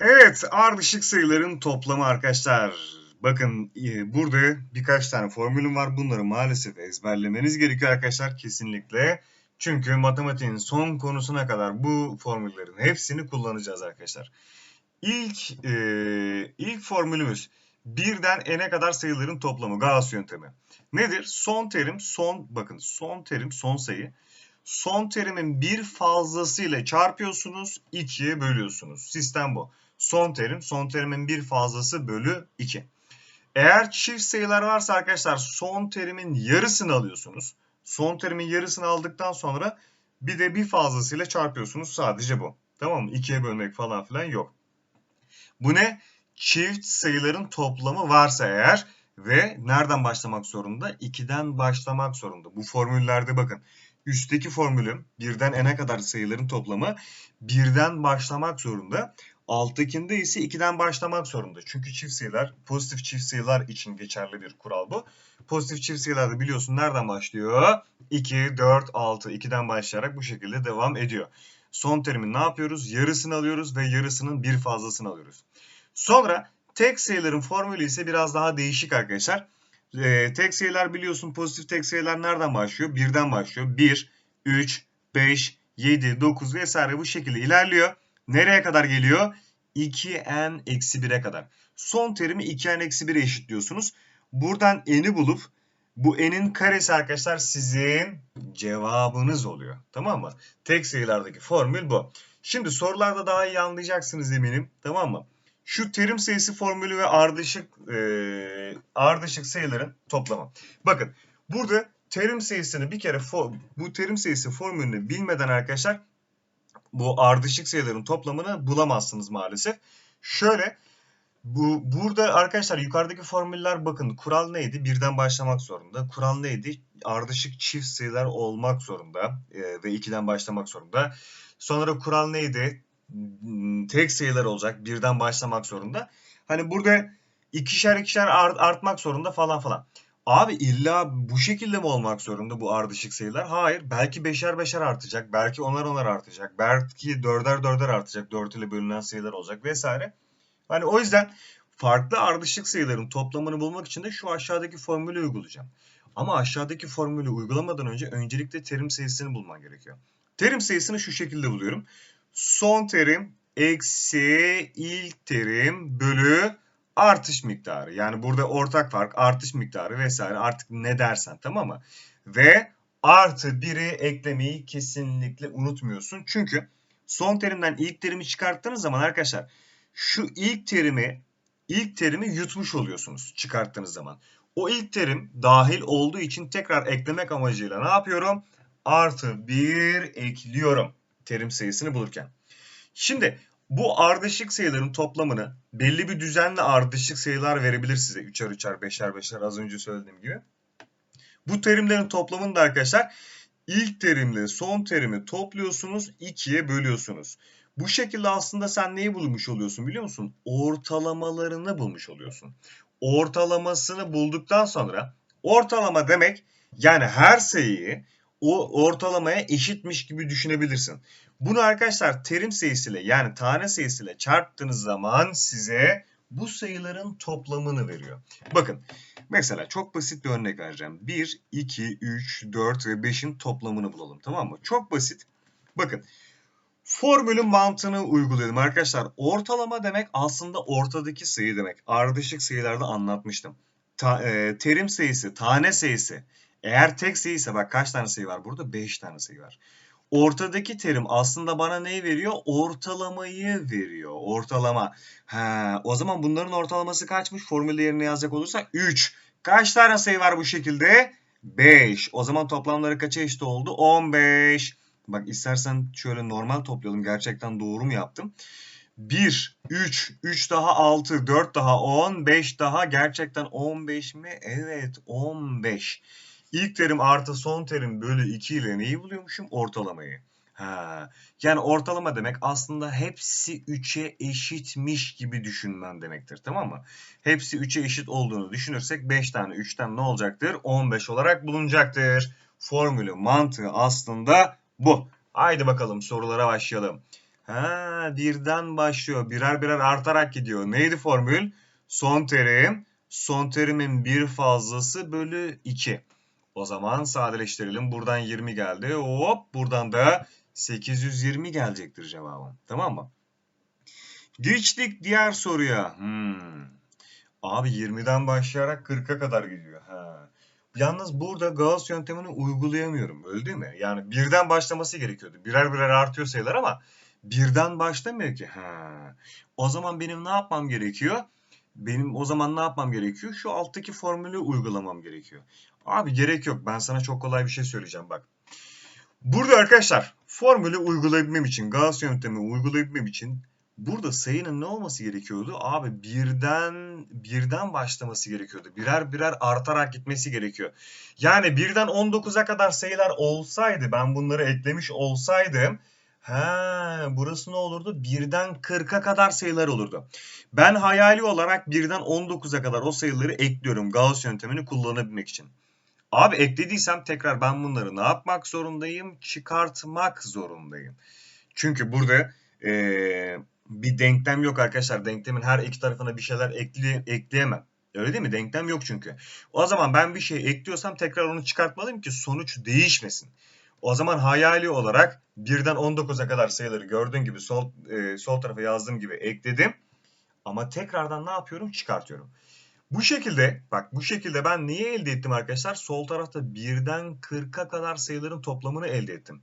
Evet, ardışık sayıların toplamı arkadaşlar. Bakın e, burada birkaç tane formülüm var. Bunları maalesef ezberlemeniz gerekiyor arkadaşlar kesinlikle. Çünkü matematiğin son konusuna kadar bu formüllerin hepsini kullanacağız arkadaşlar. İlk e, ilk formülümüz birden n'e kadar sayıların toplamı Gauss yöntemi. Nedir? Son terim son bakın son terim son sayı. Son terimin bir fazlasıyla çarpıyorsunuz, ikiye bölüyorsunuz. Sistem bu. Son terim, son terimin bir fazlası bölü 2. Eğer çift sayılar varsa arkadaşlar son terimin yarısını alıyorsunuz. Son terimin yarısını aldıktan sonra bir de bir fazlasıyla çarpıyorsunuz. Sadece bu. Tamam mı? 2'ye bölmek falan filan yok. Bu ne? Çift sayıların toplamı varsa eğer ve nereden başlamak zorunda? 2'den başlamak zorunda. Bu formüllerde bakın. Üstteki formülüm birden n'e kadar sayıların toplamı birden başlamak zorunda. Alttakinde ise 2'den başlamak zorunda. Çünkü çift sayılar, pozitif çift sayılar için geçerli bir kural bu. Pozitif çift sayılarda biliyorsun nereden başlıyor? 2, 4, 6, 2'den başlayarak bu şekilde devam ediyor. Son terimi ne yapıyoruz? Yarısını alıyoruz ve yarısının bir fazlasını alıyoruz. Sonra tek sayıların formülü ise biraz daha değişik arkadaşlar. Ee, tek sayılar biliyorsun pozitif tek sayılar nereden başlıyor? Birden başlıyor. 1, 3, 5, 7, 9 vesaire bu şekilde ilerliyor. Nereye kadar geliyor? 2n-1'e kadar. Son terimi 2n-1'e eşitliyorsunuz. Buradan n'i bulup bu n'in karesi arkadaşlar sizin cevabınız oluyor. Tamam mı? Tek sayılardaki formül bu. Şimdi sorularda daha iyi anlayacaksınız eminim. Tamam mı? Şu terim sayısı formülü ve ardışık e, ardışık sayıların toplamı. Bakın burada terim sayısını bir kere bu terim sayısı formülünü bilmeden arkadaşlar bu ardışık sayıların toplamını bulamazsınız maalesef. Şöyle bu burada arkadaşlar yukarıdaki formüller bakın kural neydi? Birden başlamak zorunda. Kural neydi? Ardışık çift sayılar olmak zorunda e, ve ikiden başlamak zorunda. Sonra kural neydi? Hmm, tek sayılar olacak. Birden başlamak zorunda. Hani burada ikişer ikişer art, artmak zorunda falan falan. Abi illa bu şekilde mi olmak zorunda bu ardışık sayılar? Hayır. Belki beşer beşer artacak. Belki onar onar artacak. Belki dörder dörder artacak. Dört ile bölünen sayılar olacak vesaire. Hani o yüzden farklı ardışık sayıların toplamını bulmak için de şu aşağıdaki formülü uygulayacağım. Ama aşağıdaki formülü uygulamadan önce öncelikle terim sayısını bulman gerekiyor. Terim sayısını şu şekilde buluyorum. Son terim eksi ilk terim bölü artış miktarı. Yani burada ortak fark, artış miktarı vesaire artık ne dersen tamam mı? Ve artı 1'i eklemeyi kesinlikle unutmuyorsun. Çünkü son terimden ilk terimi çıkarttığınız zaman arkadaşlar şu ilk terimi ilk terimi yutmuş oluyorsunuz çıkarttığınız zaman. O ilk terim dahil olduğu için tekrar eklemek amacıyla ne yapıyorum? Artı 1 ekliyorum terim sayısını bulurken. Şimdi bu ardışık sayıların toplamını belli bir düzenle ardışık sayılar verebilir size. Üçer üçer, beşer beşer az önce söylediğim gibi. Bu terimlerin toplamını da arkadaşlar ilk terimle son terimi topluyorsunuz, ikiye bölüyorsunuz. Bu şekilde aslında sen neyi bulmuş oluyorsun biliyor musun? Ortalamalarını bulmuş oluyorsun. Ortalamasını bulduktan sonra ortalama demek yani her sayıyı o ortalamaya eşitmiş gibi düşünebilirsin. Bunu arkadaşlar terim sayısıyla yani tane sayısıyla çarptığınız zaman size bu sayıların toplamını veriyor. Bakın mesela çok basit bir örnek vereceğim. 1, 2, 3, 4 ve 5'in toplamını bulalım tamam mı? Çok basit. Bakın formülün mantığını uygulayalım arkadaşlar. Ortalama demek aslında ortadaki sayı demek. Ardışık sayılarda anlatmıştım. Ta, e, terim sayısı, tane sayısı. Eğer tek sayıysa bak kaç tane sayı var burada? 5 tane sayı var. Ortadaki terim aslında bana neyi veriyor? Ortalamayı veriyor. Ortalama. Ha, o zaman bunların ortalaması kaçmış? Formülde yerine yazacak olursak 3. Kaç tane sayı var bu şekilde? 5. O zaman toplamları kaça eşit oldu? 15. Bak istersen şöyle normal toplayalım. Gerçekten doğru mu yaptım? 1, 3, 3 daha 6, 4 daha 10, 5 daha gerçekten 15 mi? Evet 15. İlk terim artı son terim bölü 2 ile neyi buluyormuşum? Ortalamayı. Ha. Yani ortalama demek aslında hepsi 3'e eşitmiş gibi düşünmen demektir. Tamam mı? Hepsi 3'e eşit olduğunu düşünürsek 5 tane 3'ten ne olacaktır? 15 olarak bulunacaktır. Formülü mantığı aslında bu. Haydi bakalım sorulara başlayalım. Ha, birden başlıyor. Birer birer artarak gidiyor. Neydi formül? Son terim, son terimin bir fazlası bölü 2. O zaman sadeleştirelim. Buradan 20 geldi. Hop, buradan da 820 gelecektir cevabım. Tamam mı? Geçtik diğer soruya. Hmm. Abi 20'den başlayarak 40'a kadar gidiyor. Ha. Yalnız burada Gauss yöntemini uygulayamıyorum. Öyle değil mi? Yani birden başlaması gerekiyordu. Birer birer artıyor sayılar ama birden başlamıyor ki. Ha. O zaman benim ne yapmam gerekiyor? Benim o zaman ne yapmam gerekiyor? Şu alttaki formülü uygulamam gerekiyor. Abi gerek yok. Ben sana çok kolay bir şey söyleyeceğim bak. Burada arkadaşlar formülü uygulayabilmem için, Gauss yöntemi uygulayabilmem için burada sayının ne olması gerekiyordu? Abi birden birden başlaması gerekiyordu. Birer birer artarak gitmesi gerekiyor. Yani birden 19'a kadar sayılar olsaydı, ben bunları eklemiş olsaydım, ha burası ne olurdu? Birden 40'a kadar sayılar olurdu. Ben hayali olarak birden 19'a kadar o sayıları ekliyorum Gauss yöntemini kullanabilmek için. Abi eklediysem tekrar ben bunları ne yapmak zorundayım? Çıkartmak zorundayım. Çünkü burada eee, bir denklem yok arkadaşlar. Denklemin her iki tarafına bir şeyler ekle, ekleyemem. Öyle değil mi? Denklem yok çünkü. O zaman ben bir şey ekliyorsam tekrar onu çıkartmalıyım ki sonuç değişmesin. O zaman hayali olarak birden 19'a kadar sayıları gördüğün gibi sol e, sol tarafa yazdığım gibi ekledim. Ama tekrardan ne yapıyorum? Çıkartıyorum. Bu şekilde bak bu şekilde ben neyi elde ettim arkadaşlar? Sol tarafta birden 40'a kadar sayıların toplamını elde ettim.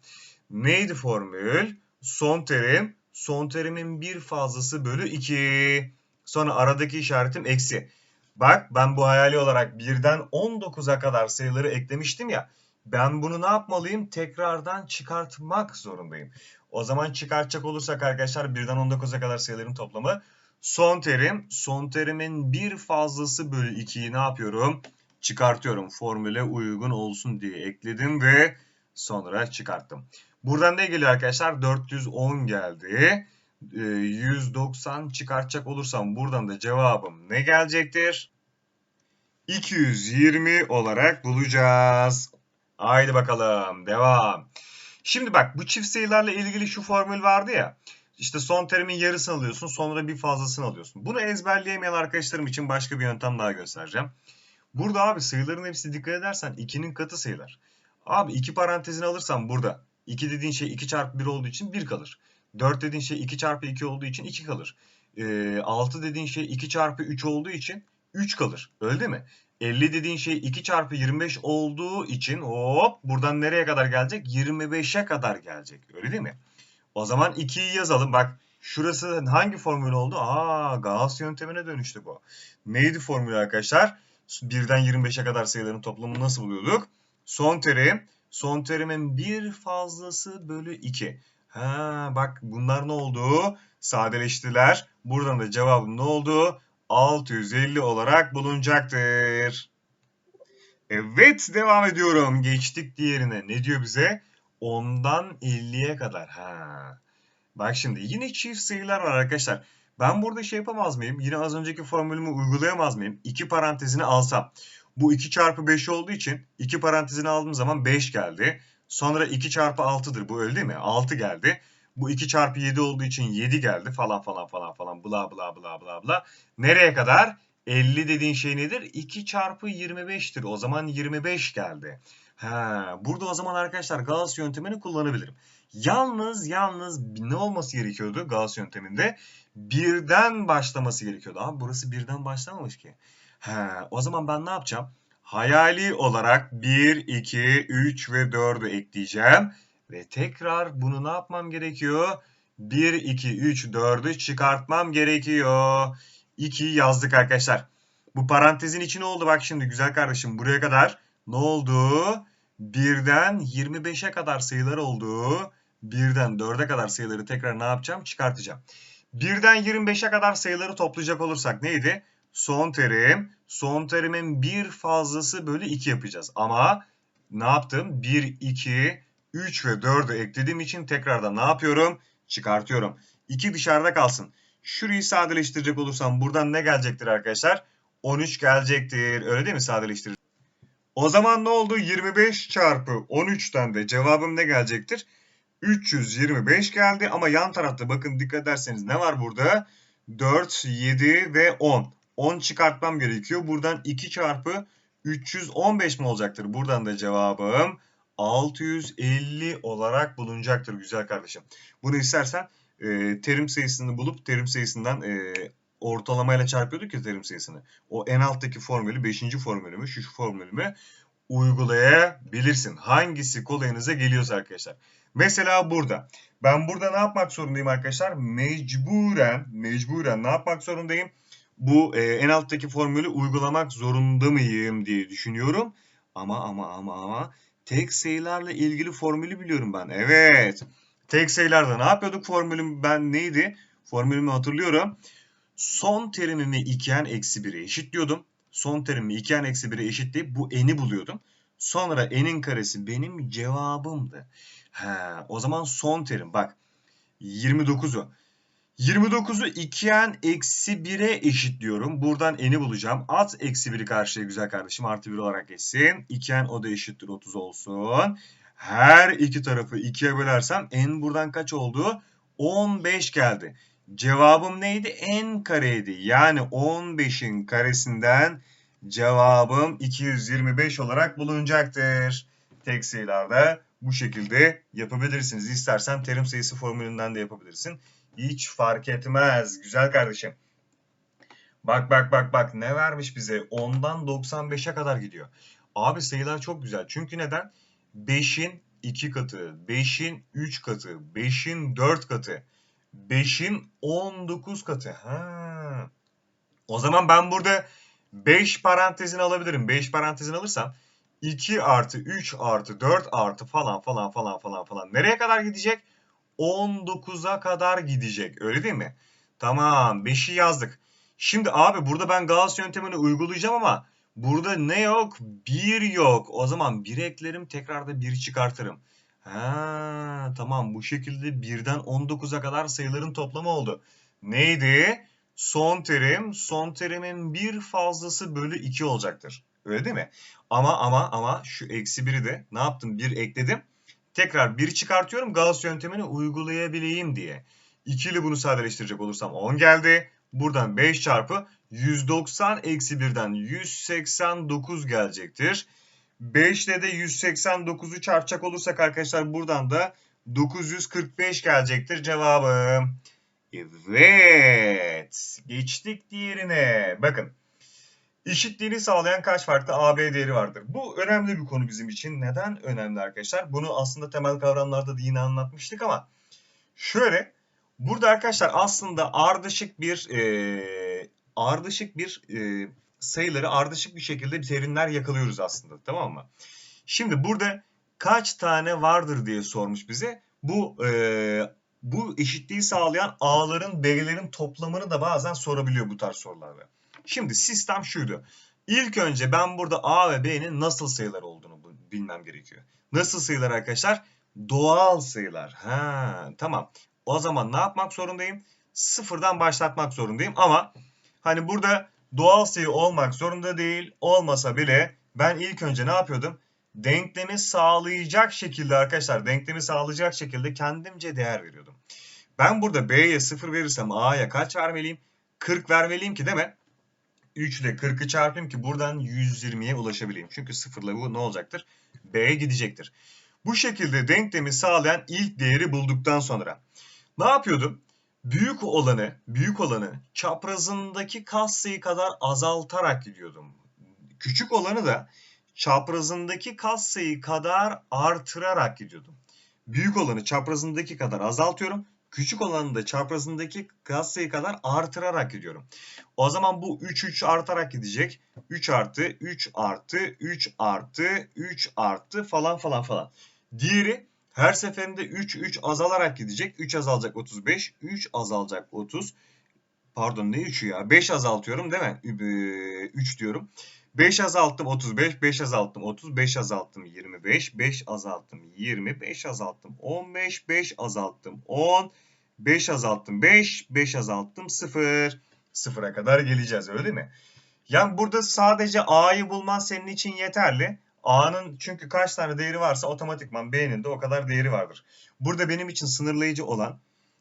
Neydi formül? Son terim, son terimin bir fazlası bölü 2. Sonra aradaki işaretim eksi. Bak ben bu hayali olarak birden 19'a kadar sayıları eklemiştim ya. Ben bunu ne yapmalıyım? Tekrardan çıkartmak zorundayım. O zaman çıkartacak olursak arkadaşlar birden 19'a kadar sayıların toplamı Son terim, son terimin bir fazlası bölü 2'yi ne yapıyorum? Çıkartıyorum. Formüle uygun olsun diye ekledim ve sonra çıkarttım. Buradan ne geliyor arkadaşlar? 410 geldi. Ee, 190 çıkartacak olursam buradan da cevabım ne gelecektir? 220 olarak bulacağız. Haydi bakalım devam. Şimdi bak bu çift sayılarla ilgili şu formül vardı ya. İşte son terimin yarısını alıyorsun sonra bir fazlasını alıyorsun. Bunu ezberleyemeyen arkadaşlarım için başka bir yöntem daha göstereceğim. Burada abi sayıların hepsi dikkat edersen 2'nin katı sayılar. Abi 2 parantezini alırsan burada 2 dediğin şey 2 çarpı 1 olduğu için 1 kalır. 4 dediğin şey 2 çarpı 2 olduğu için 2 kalır. Ee, 6 dediğin şey 2 çarpı 3 olduğu için 3 kalır. Öyle değil mi? 50 dediğin şey 2 çarpı 25 olduğu için hop buradan nereye kadar gelecek? 25'e kadar gelecek. Öyle değil mi? O zaman 2'yi yazalım. Bak şurası hangi formül oldu? Aa Gauss yöntemine dönüştü bu. Neydi formül arkadaşlar? Birden 25'e kadar sayıların toplamını nasıl buluyorduk? Son terim. Son terimin bir fazlası bölü 2. Ha bak bunlar ne oldu? Sadeleştiler. Buradan da cevabım ne oldu? 650 olarak bulunacaktır. Evet devam ediyorum. Geçtik diğerine. Ne diyor bize? 10'dan 50'ye kadar. Ha. Bak şimdi yine çift sayılar var arkadaşlar. Ben burada şey yapamaz mıyım? Yine az önceki formülümü uygulayamaz mıyım? 2 parantezini alsam. Bu 2 çarpı 5 olduğu için 2 parantezini aldığım zaman 5 geldi. Sonra 2 çarpı 6'dır bu öyle değil mi? 6 geldi. Bu 2 çarpı 7 olduğu için 7 geldi falan falan falan falan bla bla bla bla bla. Nereye kadar? 50 dediğin şey nedir? 2 çarpı 25'tir. O zaman 25 geldi. Ha, burada o zaman arkadaşlar Gauss yöntemini kullanabilirim. Yalnız yalnız ne olması gerekiyordu Gauss yönteminde? Birden başlaması gerekiyordu. Abi burası birden başlamamış ki. Ha, o zaman ben ne yapacağım? Hayali olarak 1, 2, 3 ve 4'ü ekleyeceğim. Ve tekrar bunu ne yapmam gerekiyor? 1, 2, 3, 4'ü çıkartmam gerekiyor. 2'yi yazdık arkadaşlar. Bu parantezin içi ne oldu? Bak şimdi güzel kardeşim buraya kadar ne oldu? Birden 25'e kadar sayılar oldu. Birden 4'e kadar sayıları tekrar ne yapacağım? Çıkartacağım. Birden 25'e kadar sayıları toplayacak olursak neydi? Son terim. Son terimin bir fazlası bölü 2 yapacağız. Ama ne yaptım? 1, 2, 3 ve 4'ü eklediğim için tekrardan ne yapıyorum? Çıkartıyorum. 2 dışarıda kalsın. Şurayı sadeleştirecek olursam buradan ne gelecektir arkadaşlar? 13 gelecektir. Öyle değil mi sadeleştirir? O zaman ne oldu? 25 çarpı 13'ten de cevabım ne gelecektir? 325 geldi ama yan tarafta bakın dikkat ederseniz ne var burada? 4, 7 ve 10. 10 çıkartmam gerekiyor. Buradan 2 çarpı 315 mi olacaktır? Buradan da cevabım 650 olarak bulunacaktır güzel kardeşim. Bunu istersen e, terim sayısını bulup terim sayısından e, ortalamayla çarpıyorduk ya terim sayısını. O en alttaki formülü 5. formülümü şu formülümü uygulayabilirsin. Hangisi kolayınıza geliyorsa arkadaşlar. Mesela burada. Ben burada ne yapmak zorundayım arkadaşlar? Mecburen, mecburen ne yapmak zorundayım? Bu e, en alttaki formülü uygulamak zorunda mıyım diye düşünüyorum. Ama ama ama ama tek sayılarla ilgili formülü biliyorum ben. Evet. Tek sayılarda ne yapıyorduk? Formülüm ben neydi? Formülümü hatırlıyorum. Son terimimi 2n eksi 1'e eşitliyordum. Son terimimi 2n eksi 1'e eşitleyip bu n'i buluyordum. Sonra n'in karesi benim cevabımdı. He, o zaman son terim bak 29'u. 29'u 2n eksi 1'e eşitliyorum. Buradan n'i bulacağım. At eksi 1'i karşıya güzel kardeşim. Artı 1 olarak geçsin. 2n o da eşittir 30 olsun. Her iki tarafı 2'ye bölersem n buradan kaç oldu? 15 geldi. Cevabım neydi? n kareydi. Yani 15'in karesinden cevabım 225 olarak bulunacaktır. Tek sayılarda bu şekilde yapabilirsiniz. İstersen terim sayısı formülünden de yapabilirsin. Hiç fark etmez. Güzel kardeşim. Bak bak bak bak ne vermiş bize? 10'dan 95'e kadar gidiyor. Abi sayılar çok güzel. Çünkü neden? 5'in 2 katı, 5'in 3 katı, 5'in 4 katı, 5'in 19 katı. Ha. O zaman ben burada 5 parantezini alabilirim. 5 parantezini alırsam 2 artı 3 artı 4 artı falan falan falan falan falan. Nereye kadar gidecek? 19'a kadar gidecek. Öyle değil mi? Tamam 5'i yazdık. Şimdi abi burada ben Gauss yöntemini uygulayacağım ama burada ne yok? 1 yok. O zaman 1 eklerim tekrar da 1 çıkartırım. Ha, tamam bu şekilde 1'den 19'a kadar sayıların toplamı oldu. Neydi? Son terim, son terimin bir fazlası bölü 2 olacaktır. Öyle değil mi? Ama ama ama şu eksi 1'i de ne yaptım? 1 ekledim. Tekrar 1 çıkartıyorum Gauss yöntemini uygulayabileyim diye. 2 ile bunu sadeleştirecek olursam 10 geldi. Buradan 5 çarpı 190 eksi 1'den 189 gelecektir. 5 ile de 189'u çarpacak olursak arkadaşlar buradan da 945 gelecektir cevabım. Evet. Geçtik diğerine. Bakın. Eşitliğini sağlayan kaç farklı AB değeri vardır? Bu önemli bir konu bizim için. Neden önemli arkadaşlar? Bunu aslında temel kavramlarda da yine anlatmıştık ama şöyle burada arkadaşlar aslında ardışık bir e, ardışık bir e, sayıları ardışık bir şekilde terimler yakalıyoruz aslında tamam mı? Şimdi burada kaç tane vardır diye sormuş bize. Bu e, bu eşitliği sağlayan A'ların B'lerin toplamını da bazen sorabiliyor bu tarz sorularda. Şimdi sistem şuydu. İlk önce ben burada A ve B'nin nasıl sayılar olduğunu bilmem gerekiyor. Nasıl sayılar arkadaşlar? Doğal sayılar. Ha, tamam. O zaman ne yapmak zorundayım? Sıfırdan başlatmak zorundayım ama hani burada doğal sayı olmak zorunda değil. Olmasa bile ben ilk önce ne yapıyordum? Denklemi sağlayacak şekilde arkadaşlar denklemi sağlayacak şekilde kendimce değer veriyordum. Ben burada B'ye 0 verirsem A'ya kaç vermeliyim? 40 vermeliyim ki değil mi? 3 ile 40'ı çarpayım ki buradan 120'ye ulaşabileyim. Çünkü 0 ile bu ne olacaktır? B'ye gidecektir. Bu şekilde denklemi sağlayan ilk değeri bulduktan sonra ne yapıyordum? Büyük olanı, büyük olanı çaprazındaki katsayı kadar azaltarak gidiyordum. Küçük olanı da çaprazındaki katsayı kadar artırarak gidiyordum. Büyük olanı çaprazındaki kadar azaltıyorum. Küçük olanı da çaprazındaki katsayı kadar artırarak gidiyorum. O zaman bu 3 3 artarak gidecek. 3 artı 3 artı 3 artı 3 artı falan falan falan. Diğeri her seferinde 3 3 azalarak gidecek. 3 azalacak 35, 3 azalacak 30. Pardon ne 3'ü ya? 5 azaltıyorum değil mi? 3 diyorum. 5 azalttım 35, 5 azalttım 30, 5 azalttım 25, 5 azalttım 20, 5 azalttım 15, 5 azalttım 10, 5 azalttım 5, 5 azalttım 0. 0'a kadar geleceğiz öyle mi? Yani burada sadece A'yı bulman senin için yeterli. A'nın çünkü kaç tane değeri varsa otomatikman B'nin de o kadar değeri vardır. Burada benim için sınırlayıcı olan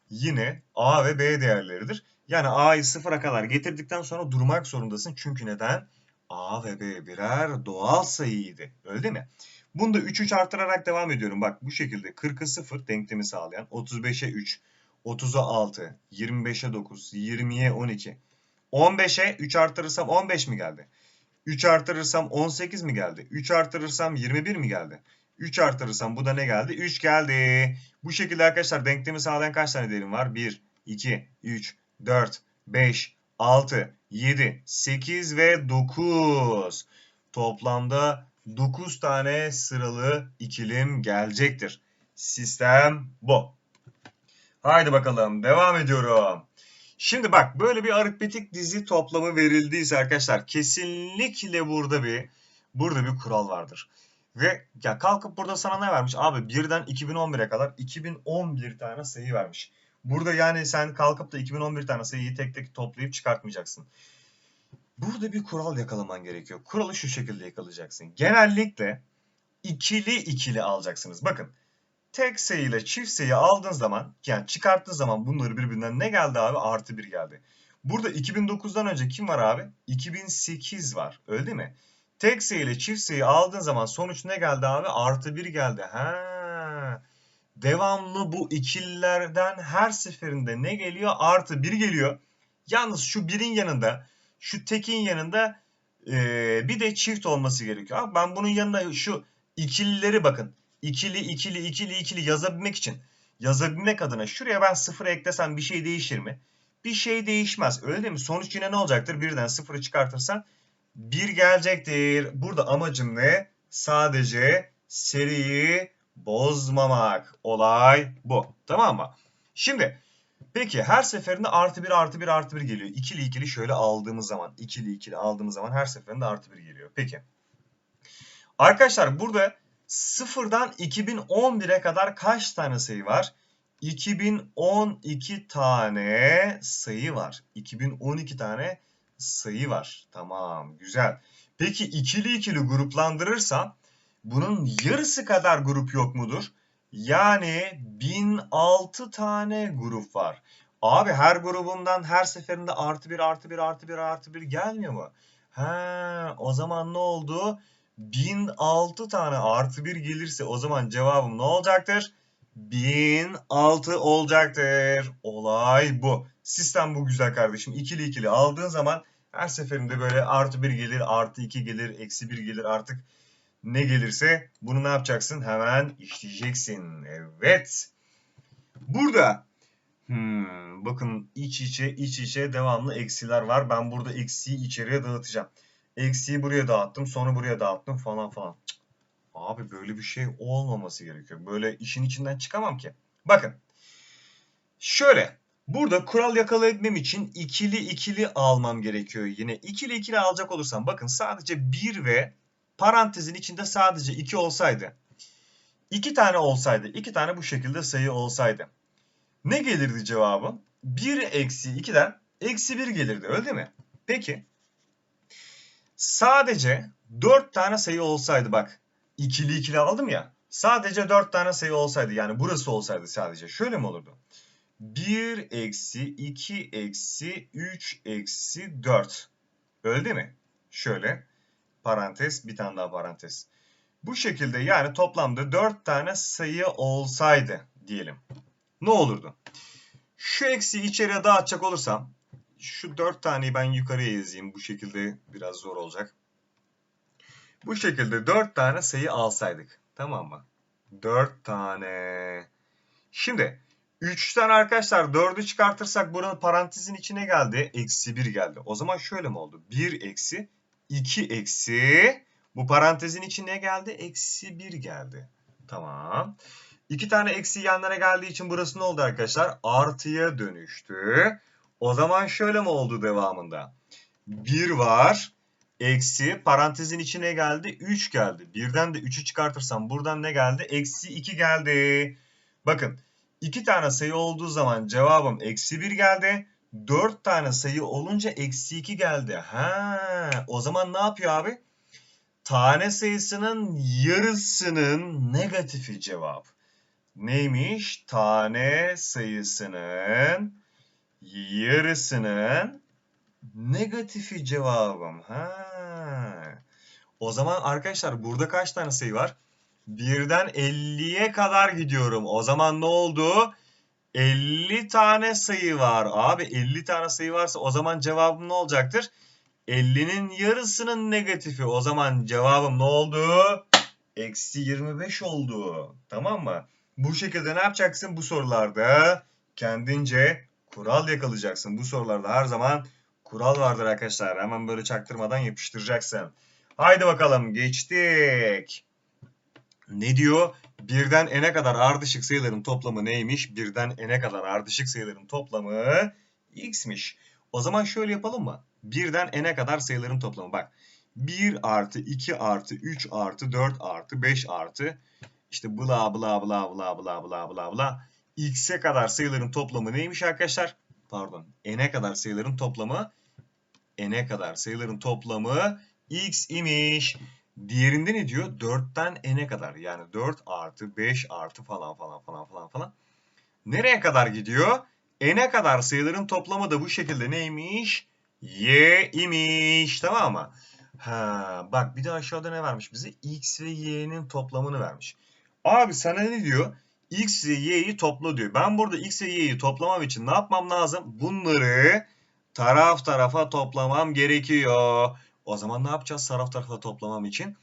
yine A ve B değerleridir. Yani A'yı sıfıra kadar getirdikten sonra durmak zorundasın. Çünkü neden? A ve B birer doğal sayıydı. Öyle değil mi? Bunu da 3 3 artırarak devam ediyorum. Bak bu şekilde 40'ı 0 denklemi sağlayan 35'e 3, 30'a 6, 25'e 9, 20'ye 12. 15'e 3 artırırsam 15 mi geldi? 3 artırırsam 18 mi geldi? 3 artırırsam 21 mi geldi? 3 artırırsam bu da ne geldi? 3 geldi. Bu şekilde arkadaşlar denklemi sağlayan kaç tane değerim var? 1, 2, 3, 4, 5, 6, 7, 8 ve 9. Toplamda 9 tane sıralı ikilim gelecektir. Sistem bu. Haydi bakalım devam ediyorum. Şimdi bak böyle bir aritmetik dizi toplamı verildiyse arkadaşlar kesinlikle burada bir burada bir kural vardır. Ve ya kalkıp burada sana ne vermiş? Abi birden 2011'e kadar 2011 tane sayı vermiş. Burada yani sen kalkıp da 2011 tane sayıyı tek tek toplayıp çıkartmayacaksın. Burada bir kural yakalaman gerekiyor. Kuralı şu şekilde yakalayacaksın. Genellikle ikili ikili alacaksınız. Bakın tek sayı ile çift sayı aldığın zaman yani çıkarttığın zaman bunları birbirinden ne geldi abi? Artı bir geldi. Burada 2009'dan önce kim var abi? 2008 var. Öyle değil mi? Tek sayı ile çift sayı aldığın zaman sonuç ne geldi abi? Artı bir geldi. Ha. Devamlı bu ikililerden her seferinde ne geliyor? Artı bir geliyor. Yalnız şu birin yanında, şu tekin yanında ee, bir de çift olması gerekiyor. Abi ben bunun yanında şu ikilileri bakın. İkili, ikili, ikili, ikili yazabilmek için yazabilmek adına şuraya ben sıfır eklesem bir şey değişir mi? Bir şey değişmez. Öyle değil mi? Sonuç yine ne olacaktır? Birden sıfırı çıkartırsan 1 gelecektir. Burada amacım ne? Sadece seriyi bozmamak. Olay bu. Tamam mı? Şimdi peki her seferinde artı 1 artı 1 artı 1 geliyor. İkili ikili şöyle aldığımız zaman ikili ikili aldığımız zaman her seferinde artı 1 geliyor. Peki. Arkadaşlar burada sıfırdan 2011'e kadar kaç tane sayı var? 2012 tane sayı var. 2012 tane sayı var. Tamam güzel. Peki ikili ikili gruplandırırsam bunun yarısı kadar grup yok mudur? Yani 1006 tane grup var. Abi her grubundan her seferinde artı bir artı bir artı bir artı bir gelmiyor mu? Ha, o zaman ne oldu? 1006 tane artı bir gelirse o zaman cevabım ne olacaktır? 1006 olacaktır. Olay bu. Sistem bu güzel kardeşim. İkili ikili aldığın zaman her seferinde böyle artı 1 gelir, artı 2 gelir, eksi 1 gelir artık ne gelirse bunu ne yapacaksın? Hemen işleyeceksin. Evet. Burada hmm, bakın iç içe iç içe devamlı eksiler var. Ben burada eksiyi içeriye dağıtacağım. Eksiyi buraya dağıttım sonra buraya dağıttım falan falan. Abi böyle bir şey olmaması gerekiyor. Böyle işin içinden çıkamam ki. Bakın. Şöyle. Burada kural yakalayabilmem için ikili ikili almam gerekiyor. Yine ikili ikili alacak olursam bakın sadece 1 ve parantezin içinde sadece 2 olsaydı. 2 tane olsaydı. 2 tane bu şekilde sayı olsaydı. Ne gelirdi cevabım? 1 eksi 2'den eksi 1 gelirdi öyle değil mi? Peki. Sadece 4 tane sayı olsaydı bak. ikili ikili aldım ya. Sadece 4 tane sayı olsaydı yani burası olsaydı sadece şöyle mi olurdu? 1 eksi 2 eksi 3 eksi 4. Öyle değil mi? Şöyle parantez bir tane daha parantez. Bu şekilde yani toplamda 4 tane sayı olsaydı diyelim. Ne olurdu? Şu eksiği içeriye dağıtacak olursam şu 4 taneyi ben yukarıya yazayım. Bu şekilde biraz zor olacak. Bu şekilde 4 tane sayı alsaydık. Tamam mı? 4 tane. Şimdi 3'ten arkadaşlar 4'ü çıkartırsak buranın parantezin içine geldi. Eksi 1 geldi. O zaman şöyle mi oldu? 1 eksi 2 eksi bu parantezin içine geldi? Eksi 1 geldi. Tamam. İki tane eksi yanlara geldiği için burası ne oldu arkadaşlar? Artıya dönüştü. O zaman şöyle mi oldu devamında? 1 var. Eksi parantezin içine geldi. 3 geldi. Birden de 3'ü çıkartırsam buradan ne geldi? Eksi 2 geldi. Bakın iki tane sayı olduğu zaman cevabım eksi 1 geldi. 4 tane sayı olunca eksi 2 geldi. Ha, o zaman ne yapıyor abi? Tane sayısının yarısının negatifi cevap. neymiş? Tane sayısının yarısının negatifi cevabım. Ha. O zaman arkadaşlar burada kaç tane sayı var? Birden 50'ye kadar gidiyorum. O zaman ne oldu? 50 tane sayı var. Abi 50 tane sayı varsa o zaman cevabım ne olacaktır? 50'nin yarısının negatifi. O zaman cevabım ne oldu? Eksi 25 oldu. Tamam mı? Bu şekilde ne yapacaksın? Bu sorularda kendince kural yakalayacaksın. Bu sorularda her zaman kural vardır arkadaşlar. Hemen böyle çaktırmadan yapıştıracaksın. Haydi bakalım geçtik. Ne diyor? Birden n'e kadar ardışık sayıların toplamı neymiş? Birden n'e kadar ardışık sayıların toplamı x'miş. O zaman şöyle yapalım mı? Birden n'e kadar sayıların toplamı. Bak 1 artı 2 artı 3 artı 4 artı 5 artı işte bla bla bla bla bla bla bla bla x'e kadar sayıların toplamı neymiş arkadaşlar? Pardon n'e kadar sayıların toplamı n'e kadar sayıların toplamı x imiş. Diğerinde ne diyor? 4'ten n'e kadar. Yani 4 artı 5 artı falan falan falan falan falan. Nereye kadar gidiyor? N'e kadar sayıların toplamı da bu şekilde neymiş? Y imiş. Tamam mı? Ha, bak bir de aşağıda ne vermiş bize? X ve Y'nin toplamını vermiş. Abi sana ne diyor? X ve Y'yi topla diyor. Ben burada X ve Y'yi toplamam için ne yapmam lazım? Bunları taraf tarafa toplamam gerekiyor. O zaman ne yapacağız taraf tarafa toplamam için?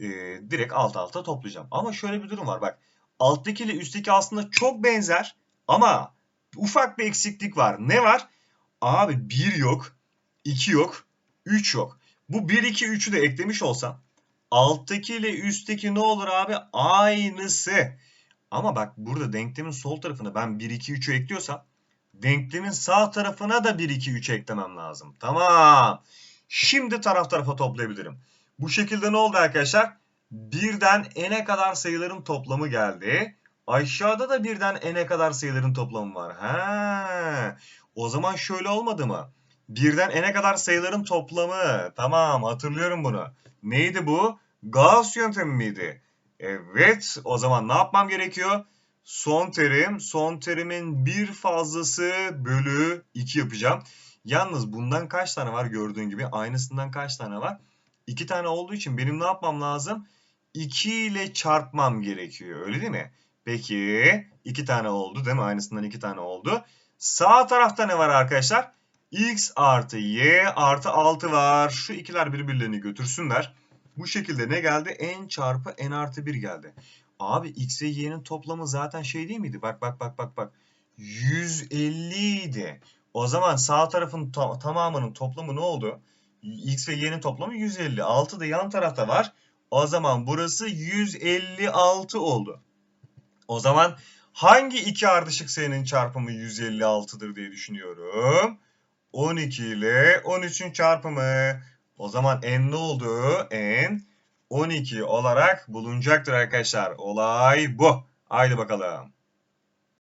Ee, direkt alt alta toplayacağım. Ama şöyle bir durum var bak. Alttaki ile üstteki aslında çok benzer ama ufak bir eksiklik var. Ne var? Abi 1 yok, 2 yok, 3 yok. Bu 1, 2, 3'ü de eklemiş olsam alttaki ile üstteki ne olur abi? Aynısı. Ama bak burada denklemin sol tarafına ben 1, 2, 3'ü ekliyorsam denklemin sağ tarafına da 1, 2, 3 eklemem lazım. Tamam. Şimdi taraf tarafa toplayabilirim. Bu şekilde ne oldu arkadaşlar? Birden n'e kadar sayıların toplamı geldi. Aşağıda da birden n'e kadar sayıların toplamı var. Ha. O zaman şöyle olmadı mı? Birden n'e kadar sayıların toplamı. Tamam hatırlıyorum bunu. Neydi bu? Gauss yöntemi miydi? Evet. O zaman ne yapmam gerekiyor? Son terim, son terimin bir fazlası bölü 2 yapacağım. Yalnız bundan kaç tane var gördüğün gibi? Aynısından kaç tane var? 2 tane olduğu için benim ne yapmam lazım? 2 ile çarpmam gerekiyor. Öyle değil mi? Peki 2 tane oldu değil mi? Aynısından 2 tane oldu. Sağ tarafta ne var arkadaşlar? x artı y artı 6 var. Şu ikiler birbirlerini götürsünler. Bu şekilde ne geldi? n çarpı n artı 1 geldi. Abi x ve y'nin toplamı zaten şey değil miydi? Bak bak bak bak bak. 150 idi. O zaman sağ tarafın ta tamamının toplamı ne oldu? X ve Y'nin toplamı 150. 6 da yan tarafta var. O zaman burası 156 oldu. O zaman hangi iki ardışık sayının çarpımı 156'dır diye düşünüyorum. 12 ile 13'ün çarpımı. O zaman n ne oldu? n 12 olarak bulunacaktır arkadaşlar. Olay bu. Haydi bakalım.